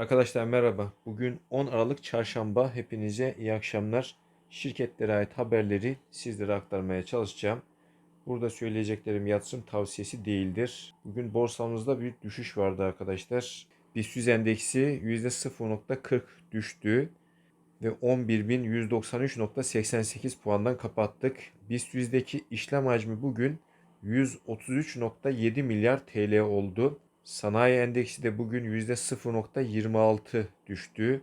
Arkadaşlar merhaba. Bugün 10 Aralık Çarşamba. Hepinize iyi akşamlar. Şirketlere ait haberleri sizlere aktarmaya çalışacağım. Burada söyleyeceklerim yatırım tavsiyesi değildir. Bugün borsamızda bir düşüş vardı arkadaşlar. BIST 100 endeksi %0.40 düştü ve 11.193.88 puandan kapattık. BIST 100'deki işlem hacmi bugün 133.7 milyar TL oldu. Sanayi endeksi de bugün %0.26 düştü.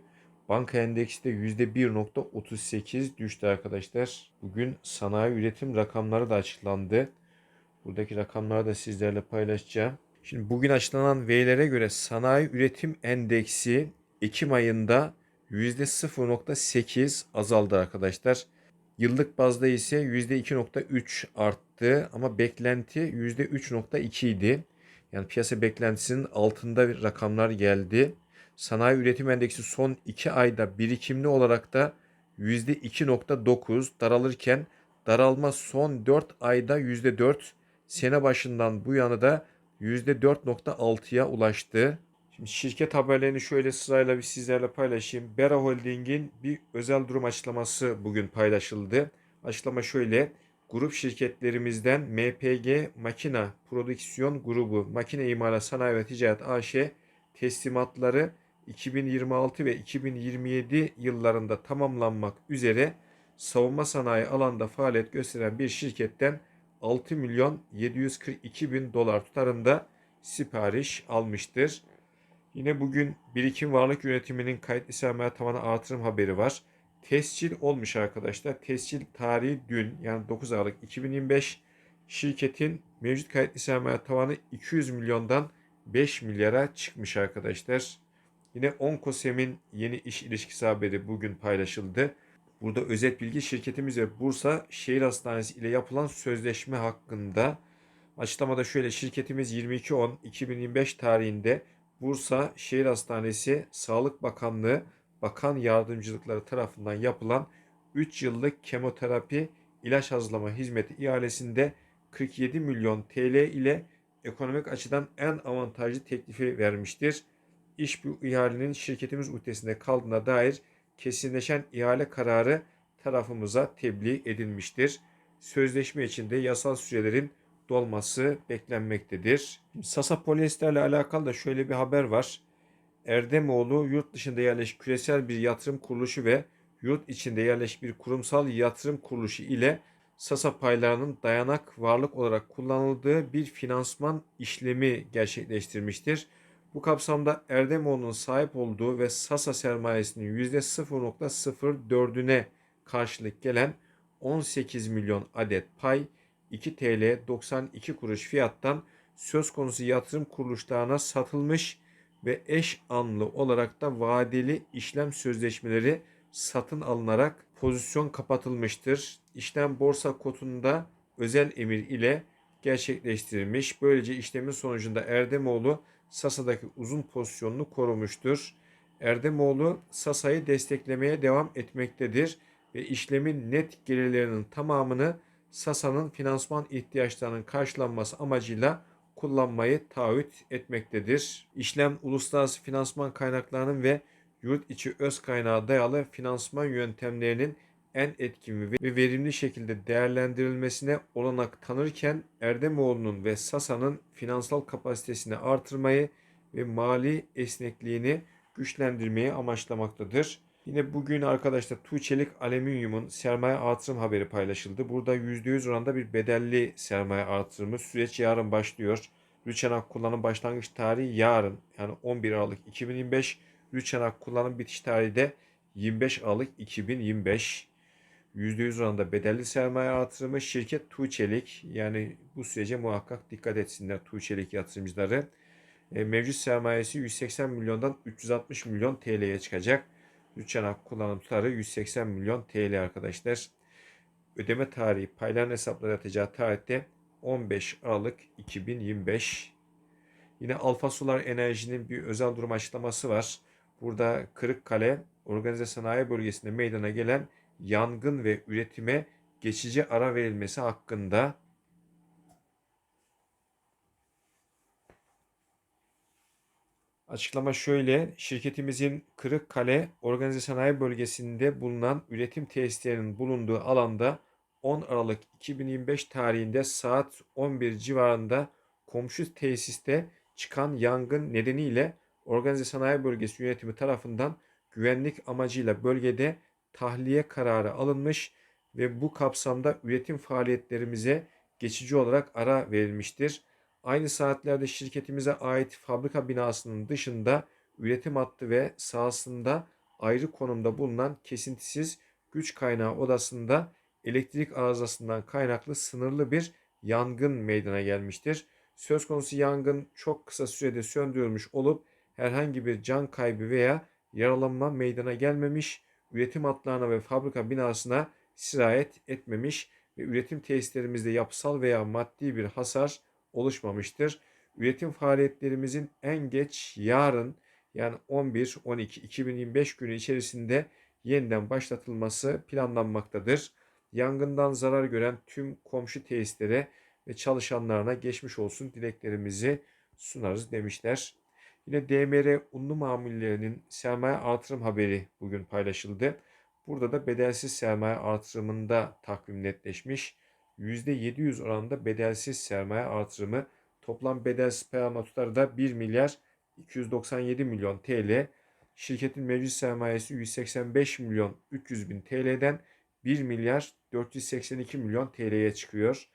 Banka endeksi de %1.38 düştü arkadaşlar. Bugün sanayi üretim rakamları da açıklandı. Buradaki rakamları da sizlerle paylaşacağım. Şimdi bugün açıklanan verilere göre sanayi üretim endeksi Ekim ayında %0.8 azaldı arkadaşlar. Yıllık bazda ise %2.3 arttı ama beklenti %3.2 idi. Yani piyasa beklentisinin altında bir rakamlar geldi. Sanayi üretim endeksi son 2 ayda birikimli olarak da %2.9 daralırken daralma son 4 ayda %4 sene başından bu yana da %4.6'ya ulaştı. Şimdi şirket haberlerini şöyle sırayla bir sizlerle paylaşayım. Bera Holding'in bir özel durum açıklaması bugün paylaşıldı. Açıklama şöyle. Grup şirketlerimizden MPG Makina Prodüksiyon Grubu Makine İmalat Sanayi ve Ticaret AŞ teslimatları 2026 ve 2027 yıllarında tamamlanmak üzere savunma sanayi alanda faaliyet gösteren bir şirketten 6 milyon 742 bin dolar tutarında sipariş almıştır. Yine bugün birikim varlık yönetiminin kayıtlı sermaye tavanı artırım haberi var. Tescil olmuş arkadaşlar. Tescil tarihi dün yani 9 Aralık 2025 şirketin mevcut kayıtlı sermaye tavanı 200 milyondan 5 milyara çıkmış arkadaşlar. Yine Onkosem'in yeni iş ilişkisi haberi bugün paylaşıldı. Burada özet bilgi şirketimiz ve Bursa Şehir Hastanesi ile yapılan sözleşme hakkında. Açıklamada şöyle şirketimiz 22.10.2025 tarihinde Bursa Şehir Hastanesi Sağlık Bakanlığı Bakan Yardımcılıkları tarafından yapılan 3 yıllık kemoterapi ilaç hazırlama hizmeti ihalesinde 47 milyon TL ile ekonomik açıdan en avantajlı teklifi vermiştir. İş bu ihalenin şirketimiz uhdesinde kaldığına dair kesinleşen ihale kararı tarafımıza tebliğ edilmiştir. Sözleşme içinde yasal sürelerin dolması beklenmektedir. Sasa polyesterle alakalı da şöyle bir haber var. Erdemoğlu yurt dışında yerleşik küresel bir yatırım kuruluşu ve yurt içinde yerleşik bir kurumsal yatırım kuruluşu ile Sasa paylarının dayanak varlık olarak kullanıldığı bir finansman işlemi gerçekleştirmiştir. Bu kapsamda Erdemoğlu'nun sahip olduğu ve Sasa sermayesinin %0.04'üne karşılık gelen 18 milyon adet pay 2 TL 92 kuruş fiyattan söz konusu yatırım kuruluşlarına satılmış ve eş anlı olarak da vadeli işlem sözleşmeleri satın alınarak pozisyon kapatılmıştır. İşlem borsa kotunda özel emir ile gerçekleştirilmiş. Böylece işlemin sonucunda Erdemoğlu Sasa'daki uzun pozisyonunu korumuştur. Erdemoğlu Sasa'yı desteklemeye devam etmektedir ve işlemin net gelirlerinin tamamını Sasa'nın finansman ihtiyaçlarının karşılanması amacıyla kullanmayı taahhüt etmektedir. İşlem uluslararası finansman kaynaklarının ve yurt içi öz kaynağı dayalı finansman yöntemlerinin en etkin ve verimli şekilde değerlendirilmesine olanak tanırken Erdemoğlu'nun ve Sasa'nın finansal kapasitesini artırmayı ve mali esnekliğini güçlendirmeyi amaçlamaktadır. Yine bugün arkadaşlar Tuğçelik Alüminyum'un sermaye artırım haberi paylaşıldı. Burada %100 oranda bir bedelli sermaye artırımı. Süreç yarın başlıyor. Rüçenak kullanım başlangıç tarihi yarın yani 11 Aralık 2025. Rüçenak kullanım bitiş tarihi de 25 Aralık 2025. %100 oranda bedelli sermaye artırımı şirket Tuğçelik yani bu sürece muhakkak dikkat etsinler Tuğçelik yatırımcıları. E, mevcut sermayesi 180 milyondan 360 milyon TL'ye çıkacak. 3 yanak kullanım tutarı 180 milyon TL arkadaşlar. Ödeme tarihi payların hesapları yatacağı tarihte 15 Aralık 2025. Yine Alfa Solar Enerji'nin bir özel durum açıklaması var. Burada Kırıkkale Organize Sanayi Bölgesi'nde meydana gelen yangın ve üretime geçici ara verilmesi hakkında Açıklama şöyle. Şirketimizin Kırıkkale Organize Sanayi Bölgesi'nde bulunan üretim tesislerinin bulunduğu alanda 10 Aralık 2025 tarihinde saat 11 civarında komşu tesiste çıkan yangın nedeniyle Organize Sanayi Bölgesi yönetimi tarafından güvenlik amacıyla bölgede tahliye kararı alınmış ve bu kapsamda üretim faaliyetlerimize geçici olarak ara verilmiştir. Aynı saatlerde şirketimize ait fabrika binasının dışında üretim hattı ve sahasında ayrı konumda bulunan kesintisiz güç kaynağı odasında elektrik arızasından kaynaklı sınırlı bir yangın meydana gelmiştir. Söz konusu yangın çok kısa sürede söndürülmüş olup herhangi bir can kaybı veya yaralanma meydana gelmemiş, üretim hatlarına ve fabrika binasına sirayet etmemiş ve üretim tesislerimizde yapısal veya maddi bir hasar oluşmamıştır. Üretim faaliyetlerimizin en geç yarın yani 11-12-2025 günü içerisinde yeniden başlatılması planlanmaktadır. Yangından zarar gören tüm komşu tesislere ve çalışanlarına geçmiş olsun dileklerimizi sunarız demişler. Yine DMR unlu mamullerinin sermaye artırım haberi bugün paylaşıldı. Burada da bedelsiz sermaye artırımında takvim netleşmiş. %700 oranında bedelsiz sermaye artırımı toplam bedelsiz payama tutarı da 1 milyar 297 milyon TL. Şirketin mevcut sermayesi 185 milyon 300 bin TL'den 1 milyar 482 milyon TL'ye çıkıyor.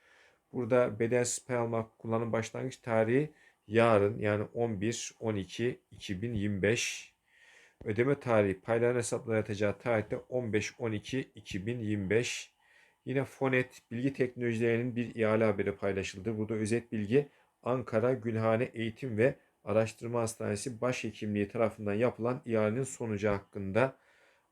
Burada bedelsiz pay alma kullanım başlangıç tarihi yarın yani 11-12-2025. Ödeme tarihi payların hesaplara yatacağı tarihte 15-12-2025. Yine Fonet Bilgi Teknolojilerinin bir ihale haberi paylaşıldı. Burada özet bilgi Ankara Gülhane Eğitim ve Araştırma Hastanesi Başhekimliği tarafından yapılan ihalenin sonucu hakkında.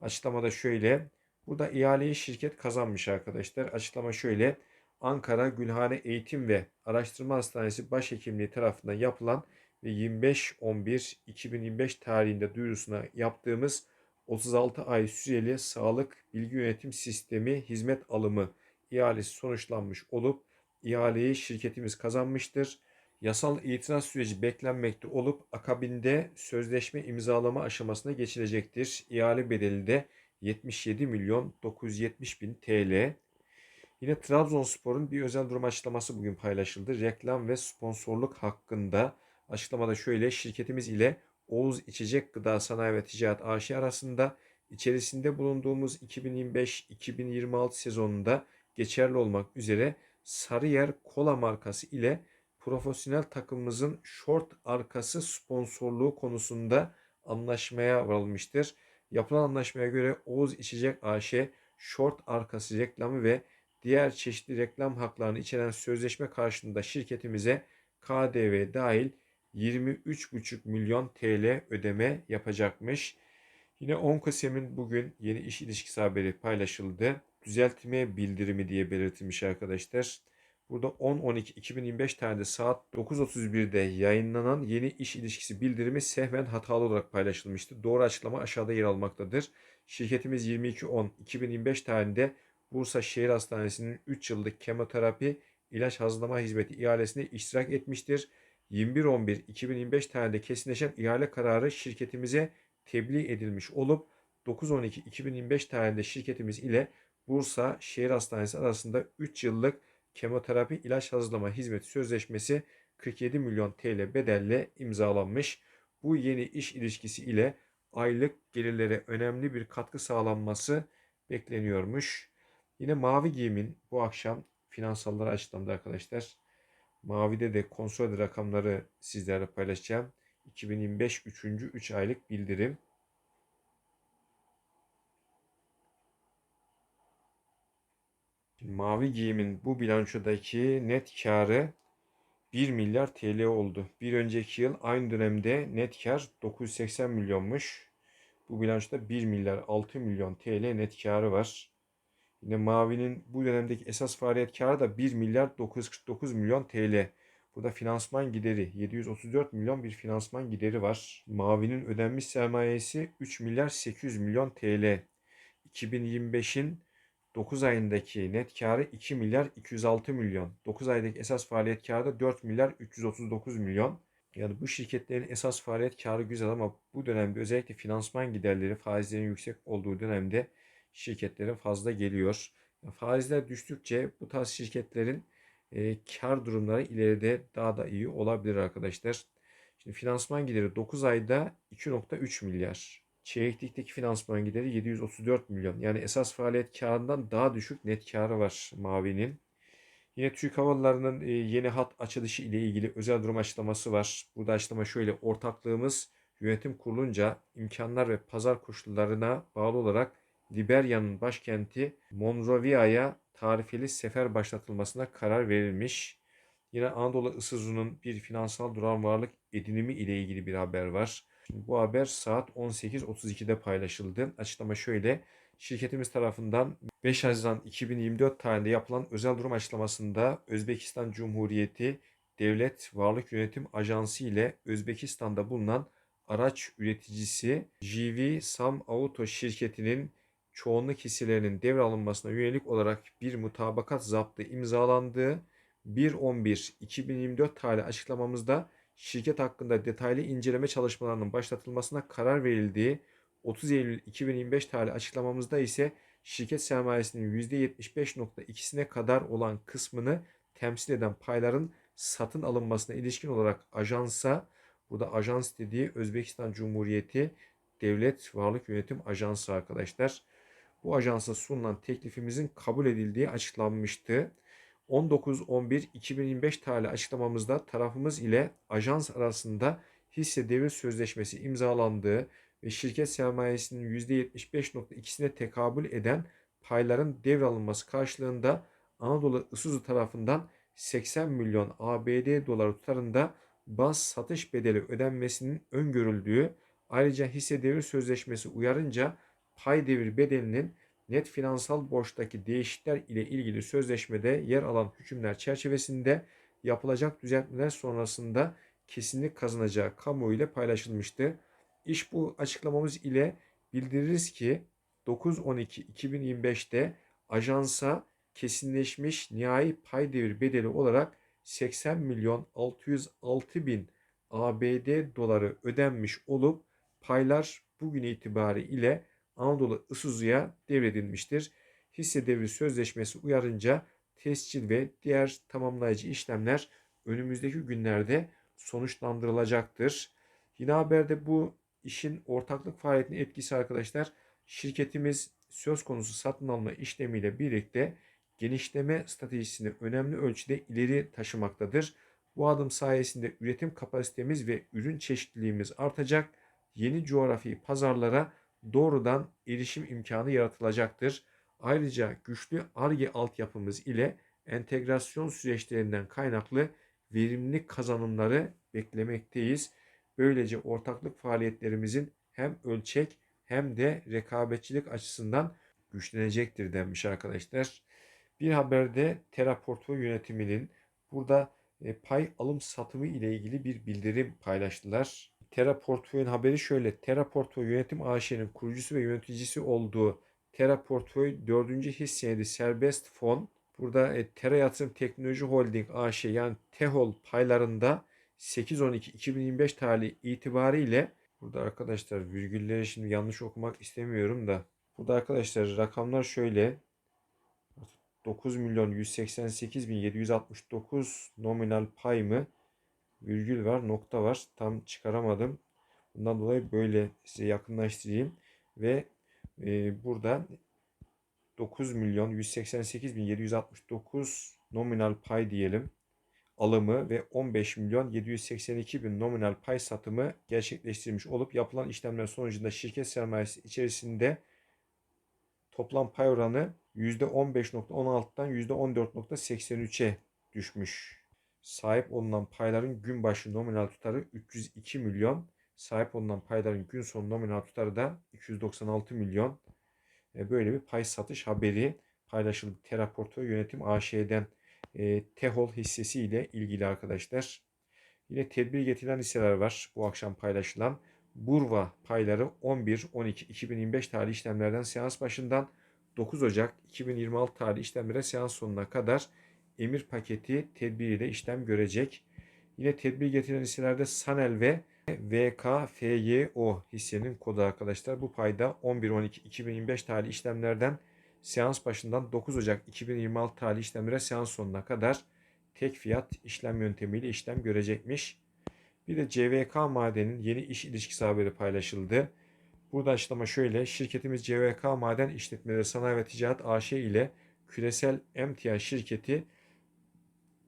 Açıklamada şöyle. Burada ihaleyi şirket kazanmış arkadaşlar. Açıklama şöyle. Ankara Gülhane Eğitim ve Araştırma Hastanesi Başhekimliği tarafından yapılan ve 25-11-2025 tarihinde duyurusuna yaptığımız 36 ay süreli sağlık bilgi yönetim sistemi hizmet alımı ihalesi sonuçlanmış olup ihaleyi şirketimiz kazanmıştır. Yasal itiraz süreci beklenmekte olup akabinde sözleşme imzalama aşamasına geçilecektir. İhale bedeli de 77 milyon 970 bin TL. Yine Trabzonspor'un bir özel durum açıklaması bugün paylaşıldı. Reklam ve sponsorluk hakkında açıklamada şöyle şirketimiz ile Oğuz İçecek Gıda Sanayi ve Ticaret AŞ arasında içerisinde bulunduğumuz 2025-2026 sezonunda geçerli olmak üzere Sarıyer Kola markası ile profesyonel takımımızın short arkası sponsorluğu konusunda anlaşmaya varılmıştır. Yapılan anlaşmaya göre Oğuz İçecek AŞ short arkası reklamı ve diğer çeşitli reklam haklarını içeren sözleşme karşılığında şirketimize KDV dahil 23,5 milyon TL ödeme yapacakmış. Yine Onkosem'in bugün yeni iş ilişkisi haberi paylaşıldı. Düzeltme bildirimi diye belirtilmiş arkadaşlar. Burada 10-12-2025 tarihinde saat 9.31'de yayınlanan yeni iş ilişkisi bildirimi sehven hatalı olarak paylaşılmıştı. Doğru açıklama aşağıda yer almaktadır. Şirketimiz 22-10-2025 tarihinde Bursa Şehir Hastanesi'nin 3 yıllık kemoterapi ilaç hazırlama hizmeti ihalesine iştirak etmiştir. 21.11.2025 tarihinde kesinleşen ihale kararı şirketimize tebliğ edilmiş olup 9.12.2025 tarihinde şirketimiz ile Bursa Şehir Hastanesi arasında 3 yıllık kemoterapi ilaç hazırlama hizmeti sözleşmesi 47 milyon TL bedelle imzalanmış. Bu yeni iş ilişkisi ile aylık gelirlere önemli bir katkı sağlanması bekleniyormuş. Yine Mavi Giyim'in bu akşam finansalları açıklandı arkadaşlar. Mavi'de de konsol rakamları sizlerle paylaşacağım. 2025 3. 3 aylık bildirim. Mavi giyimin bu bilançodaki net karı 1 milyar TL oldu. Bir önceki yıl aynı dönemde net kar 980 milyonmuş. Bu bilançoda 1 milyar 6 milyon TL net karı var. Yine Mavi'nin bu dönemdeki esas faaliyet karı da 1 milyar 949 milyon TL. Burada finansman gideri 734 milyon bir finansman gideri var. Mavi'nin ödenmiş sermayesi 3 milyar 800 milyon TL. 2025'in 9 ayındaki net karı 2 milyar 206 milyon. 9 aydaki esas faaliyet karı da 4 milyar 339 milyon. Yani bu şirketlerin esas faaliyet karı güzel ama bu dönemde özellikle finansman giderleri faizlerin yüksek olduğu dönemde şirketlerin fazla geliyor. Faizler düştükçe bu tarz şirketlerin e, kar durumları ileride daha da iyi olabilir arkadaşlar. Şimdi finansman gideri 9 ayda 2.3 milyar. Çeyreklikteki finansman gideri 734 milyon. Yani esas faaliyet karından daha düşük net karı var Mavi'nin. Yine Türk Hava Yolları'nın e, yeni hat açılışı ile ilgili özel durum açıklaması var. Burada açıklama şöyle. Ortaklığımız yönetim kurulunca imkanlar ve pazar koşullarına bağlı olarak Liberya'nın başkenti Monrovia'ya tarifeli sefer başlatılmasına karar verilmiş. Yine Anadolu Isuzu'nun bir finansal duran varlık edinimi ile ilgili bir haber var. Şimdi bu haber saat 18.32'de paylaşıldı. Açıklama şöyle. Şirketimiz tarafından 5 Haziran 2024 tarihinde yapılan özel durum açıklamasında Özbekistan Cumhuriyeti Devlet Varlık Yönetim Ajansı ile Özbekistan'da bulunan araç üreticisi JV Sam Auto şirketinin çoğunluk hisselerinin devralınmasına yönelik olarak bir mutabakat zaptı imzalandığı 1.11.2024 tarihli açıklamamızda şirket hakkında detaylı inceleme çalışmalarının başlatılmasına karar verildiği 30 Eylül 2025 tarihli açıklamamızda ise şirket sermayesinin %75.2'sine kadar olan kısmını temsil eden payların satın alınmasına ilişkin olarak ajansa, burada ajans dediği Özbekistan Cumhuriyeti Devlet Varlık Yönetim Ajansı arkadaşlar. Bu ajansa sunulan teklifimizin kabul edildiği açıklanmıştı. 19.11.2025 tarihli açıklamamızda tarafımız ile ajans arasında hisse devir sözleşmesi imzalandığı ve şirket sermayesinin %75.2'sine tekabül eden payların devralınması karşılığında Anadolu Isuzu tarafından 80 milyon ABD doları tutarında baz satış bedeli ödenmesinin öngörüldüğü ayrıca hisse devir sözleşmesi uyarınca pay devir bedelinin net finansal borçtaki değişiklikler ile ilgili sözleşmede yer alan hükümler çerçevesinde yapılacak düzeltmeler sonrasında kesinlik kazanacağı kamuoyu ile paylaşılmıştı. İş bu açıklamamız ile bildiririz ki 9-12-2025'te ajansa kesinleşmiş nihai pay devir bedeli olarak 80 milyon 606 bin ABD doları ödenmiş olup paylar bugün itibariyle Anadolu Isuzu'ya devredilmiştir. Hisse devri sözleşmesi uyarınca tescil ve diğer tamamlayıcı işlemler önümüzdeki günlerde sonuçlandırılacaktır. Yine haberde bu işin ortaklık faaliyetinin etkisi arkadaşlar şirketimiz söz konusu satın alma işlemiyle birlikte genişleme stratejisini önemli ölçüde ileri taşımaktadır. Bu adım sayesinde üretim kapasitemiz ve ürün çeşitliliğimiz artacak. Yeni coğrafi pazarlara doğrudan erişim imkanı yaratılacaktır. Ayrıca güçlü ARGE altyapımız ile entegrasyon süreçlerinden kaynaklı verimli kazanımları beklemekteyiz. Böylece ortaklık faaliyetlerimizin hem ölçek hem de rekabetçilik açısından güçlenecektir denmiş arkadaşlar. Bir haberde Portföy yönetiminin burada e, pay alım satımı ile ilgili bir bildirim paylaştılar. Terra Portföy'ün haberi şöyle. Terra Portföy Yönetim AŞ'nin kurucusu ve yöneticisi olduğu Terra Portföy 4. hisse senedi serbest fon. Burada e, Terra Yatırım Teknoloji Holding AŞ yani TEHOL paylarında 8-12-2025 tarihi itibariyle burada arkadaşlar virgülleri şimdi yanlış okumak istemiyorum da burada arkadaşlar rakamlar şöyle 9 milyon 188 bin 769 nominal pay mı virgül var, nokta var. Tam çıkaramadım. Bundan dolayı böyle size yakınlaştırayım. Ve e, burada 9 milyon 188 bin 769 nominal pay diyelim alımı ve 15 milyon 782 bin nominal pay satımı gerçekleştirmiş olup yapılan işlemler sonucunda şirket sermayesi içerisinde toplam pay oranı %15.16'dan %14.83'e düşmüş sahip olunan payların gün başı nominal tutarı 302 milyon. Sahip olunan payların gün sonu nominal tutarı da 296 milyon. E, böyle bir pay satış haberi paylaşıldı. Teraporto Yönetim AŞ'den e, Tehol hissesi ile ilgili arkadaşlar. Yine tedbir getirilen hisseler var bu akşam paylaşılan. Burva payları 11-12-2025 tarih işlemlerden seans başından 9 Ocak 2026 tarih işlemlere seans sonuna kadar emir paketi tedbiriyle işlem görecek. Yine tedbir getiren hisselerde Sanel ve VKFYO hissenin kodu arkadaşlar. Bu payda 11-12-2025 tarihli işlemlerden seans başından 9 Ocak 2026 tarihli işlemlere seans sonuna kadar tek fiyat işlem yöntemiyle işlem görecekmiş. Bir de CVK Maden'in yeni iş ilişkisi haberi paylaşıldı. Burada açıklama şöyle. Şirketimiz CVK Maden İşletmeleri Sanayi ve Ticaret AŞ ile küresel emtia şirketi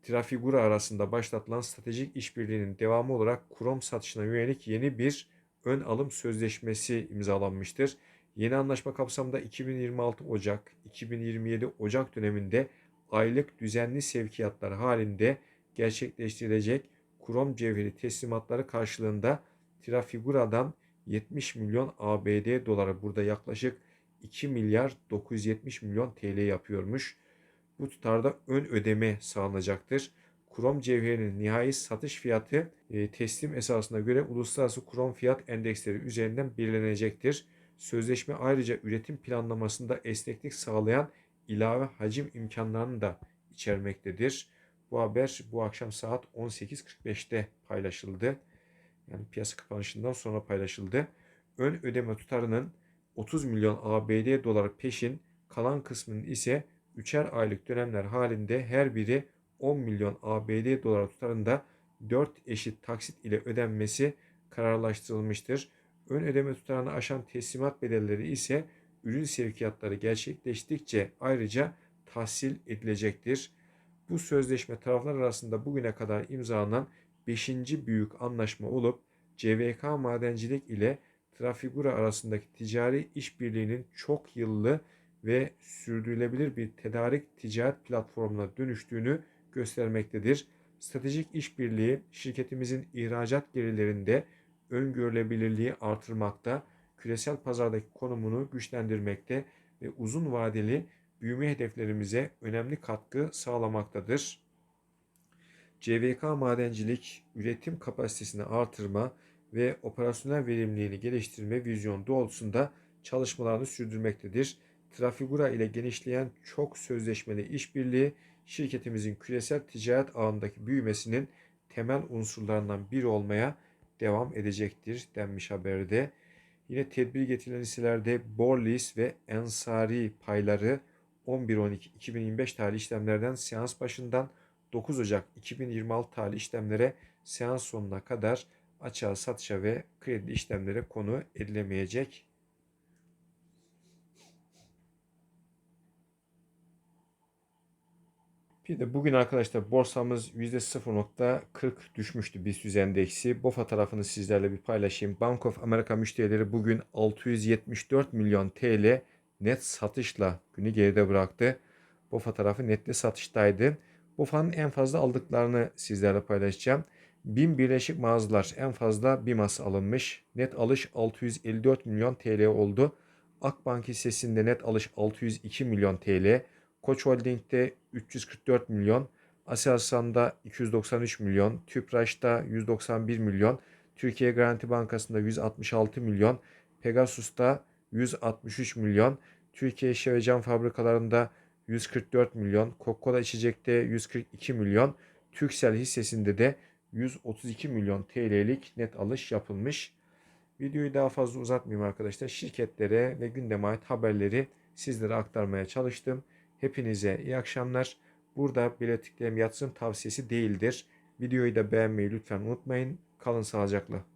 Trafigura arasında başlatılan stratejik işbirliğinin devamı olarak krom satışına yönelik yeni bir ön alım sözleşmesi imzalanmıştır. Yeni anlaşma kapsamında 2026 Ocak, 2027 Ocak döneminde aylık düzenli sevkiyatlar halinde gerçekleştirilecek krom cevheri teslimatları karşılığında Trafigura'dan 70 milyon ABD doları burada yaklaşık 2 milyar 970 milyon TL yapıyormuş. Bu tutarda ön ödeme sağlanacaktır. Krom cevherinin nihai satış fiyatı e, teslim esasına göre uluslararası krom fiyat endeksleri üzerinden belirlenecektir. Sözleşme ayrıca üretim planlamasında esneklik sağlayan ilave hacim imkanlarını da içermektedir. Bu haber bu akşam saat 18.45'te paylaşıldı. Yani piyasa kapanışından sonra paylaşıldı. Ön ödeme tutarının 30 milyon ABD doları peşin, kalan kısmının ise 3'er aylık dönemler halinde her biri 10 milyon ABD doları tutarında 4 eşit taksit ile ödenmesi kararlaştırılmıştır. Ön ödeme tutarını aşan teslimat bedelleri ise ürün sevkiyatları gerçekleştikçe ayrıca tahsil edilecektir. Bu sözleşme taraflar arasında bugüne kadar imzalanan 5. büyük anlaşma olup CVK Madencilik ile Trafigura arasındaki ticari işbirliğinin çok yıllı ve sürdürülebilir bir tedarik ticaret platformuna dönüştüğünü göstermektedir. Stratejik işbirliği şirketimizin ihracat gelirlerinde öngörülebilirliği artırmakta, küresel pazardaki konumunu güçlendirmekte ve uzun vadeli büyüme hedeflerimize önemli katkı sağlamaktadır. CVK Madencilik üretim kapasitesini artırma ve operasyonel verimliliğini geliştirme vizyon doğrultusunda çalışmalarını sürdürmektedir. Trafigura ile genişleyen çok sözleşmeli işbirliği şirketimizin küresel ticaret ağındaki büyümesinin temel unsurlarından biri olmaya devam edecektir denmiş haberde. Yine tedbir getirilen hisselerde Borlis ve Ensari payları 11-12-2025 tarihli işlemlerden seans başından 9 Ocak 2026 tarihli işlemlere seans sonuna kadar açığa satışa ve kredi işlemlere konu edilemeyecek. Bir de bugün arkadaşlar borsamız %0.40 düşmüştü BIST endeksi. BOFA tarafını sizlerle bir paylaşayım. Bank of America müşterileri bugün 674 milyon TL net satışla günü geride bıraktı. BOFA tarafı netli satıştaydı. BOFA'nın en fazla aldıklarını sizlerle paylaşacağım. 1000 birleşik mağazalar en fazla BİMAS alınmış. Net alış 654 milyon TL oldu. Akbank hissesinde net alış 602 milyon TL. Koç Holding'de 344 milyon. Aselsan'da 293 milyon. Tüpraş'ta 191 milyon. Türkiye Garanti Bankası'nda 166 milyon. Pegasus'ta 163 milyon. Türkiye Şişe ve Cam Fabrikalarında 144 milyon. Coca-Cola içecekte 142 milyon. Türksel hissesinde de 132 milyon TL'lik net alış yapılmış. Videoyu daha fazla uzatmayayım arkadaşlar. Şirketlere ve gündeme ait haberleri sizlere aktarmaya çalıştım. Hepinize iyi akşamlar. Burada belirttiklerim yatırım tavsiyesi değildir. Videoyu da beğenmeyi lütfen unutmayın. Kalın sağlıcakla.